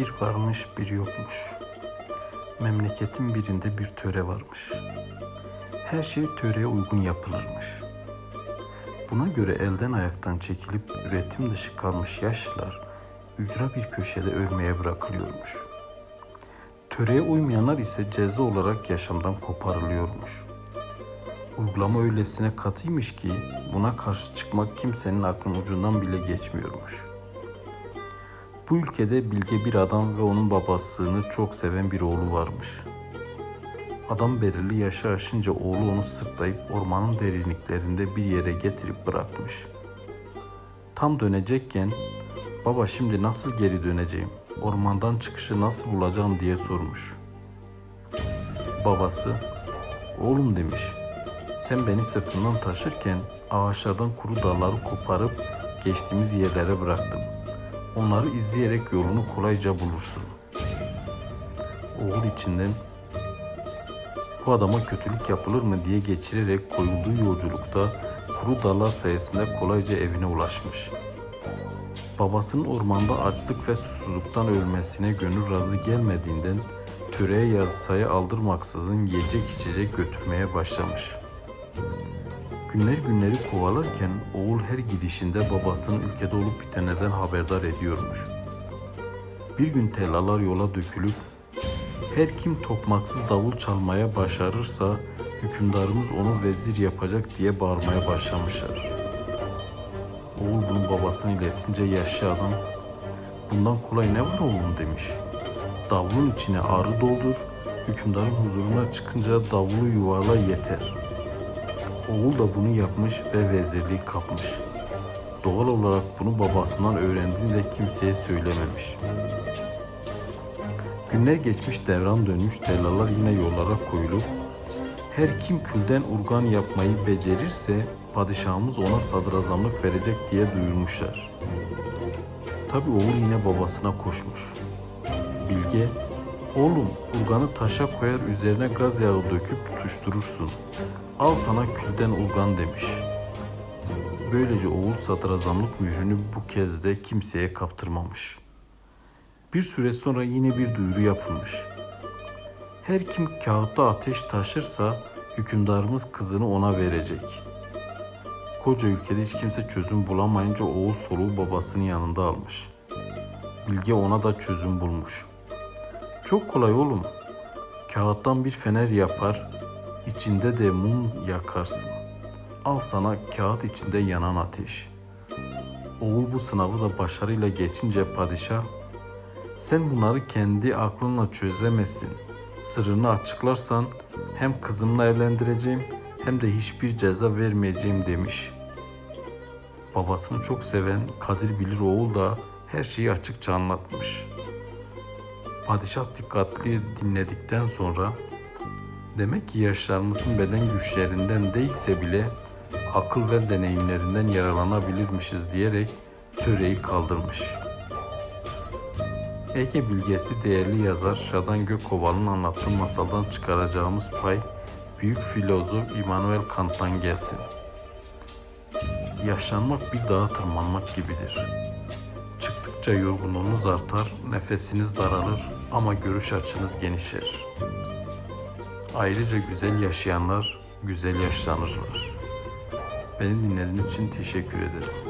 Bir varmış bir yokmuş. Memleketin birinde bir töre varmış. Her şey töreye uygun yapılırmış. Buna göre elden ayaktan çekilip üretim dışı kalmış yaşlılar ücra bir köşede ölmeye bırakılıyormuş. Töreye uymayanlar ise ceza olarak yaşamdan koparılıyormuş. Uygulama öylesine katıymış ki buna karşı çıkmak kimsenin aklın ucundan bile geçmiyormuş. Bu ülkede bilge bir adam ve onun babasını çok seven bir oğlu varmış. Adam belirli yaşa aşınca oğlu onu sırtlayıp ormanın derinliklerinde bir yere getirip bırakmış. Tam dönecekken baba şimdi nasıl geri döneceğim, ormandan çıkışı nasıl bulacağım diye sormuş. Babası, oğlum demiş, sen beni sırtından taşırken ağaçlardan kuru dalları koparıp geçtiğimiz yerlere bıraktım. Onları izleyerek yolunu kolayca bulursun. Oğul içinden bu adama kötülük yapılır mı diye geçirerek koyulduğu yolculukta kuru dallar sayesinde kolayca evine ulaşmış. Babasının ormanda açlık ve susuzluktan ölmesine gönül razı gelmediğinden töreye yazısayı aldırmaksızın yiyecek içecek götürmeye başlamış. Günler günleri kovalarken oğul her gidişinde babasının ülkede olup bitenlerden haberdar ediyormuş. Bir gün tellalar yola dökülüp her kim tokmaksız davul çalmaya başarırsa hükümdarımız onu vezir yapacak diye bağırmaya başlamışlar. Oğul bunu babasına iletince yaşlı adam bundan kolay ne var oğlum demiş. Davulun içine arı doldur, hükümdarın huzuruna çıkınca davulu yuvarla yeter. Oğul da bunu yapmış ve vezirliği kapmış. Doğal olarak bunu babasından öğrendiğini de kimseye söylememiş. Günler geçmiş devran dönmüş tellalar yine yollara koyulup her kim külden urgan yapmayı becerirse padişahımız ona sadrazamlık verecek diye duyurmuşlar. Tabi oğul yine babasına koşmuş. Bilge, oğlum urganı taşa koyar üzerine gaz yağı döküp tutuşturursun. Al sana külden urgan demiş. Böylece oğul sadrazamlık mührünü bu kez de kimseye kaptırmamış. Bir süre sonra yine bir duyuru yapılmış. Her kim kağıtta ateş taşırsa hükümdarımız kızını ona verecek. Koca ülkede hiç kimse çözüm bulamayınca oğul soluğu babasının yanında almış. Bilge ona da çözüm bulmuş. Çok kolay oğlum. Kağıttan bir fener yapar, içinde de mum yakarsın. Al sana kağıt içinde yanan ateş. Oğul bu sınavı da başarıyla geçince padişah, sen bunları kendi aklınla çözemezsin. Sırrını açıklarsan hem kızımla evlendireceğim hem de hiçbir ceza vermeyeceğim demiş. Babasını çok seven Kadir Bilir oğul da her şeyi açıkça anlatmış. Padişah dikkatli dinledikten sonra demek ki yaşlarımızın beden güçlerinden değilse bile akıl ve deneyimlerinden yararlanabilirmişiz diyerek töreyi kaldırmış. Ege bilgesi değerli yazar Şadan Gökovalı'nın anlattığı masaldan çıkaracağımız pay büyük filozof Immanuel Kant'tan gelsin. Yaşlanmak bir dağa tırmanmak gibidir. Çıktıkça yorgunluğunuz artar, nefesiniz daralır ama görüş açınız genişler. Ayrıca güzel yaşayanlar güzel yaşlanırlar. Beni dinlediğiniz için teşekkür ederim.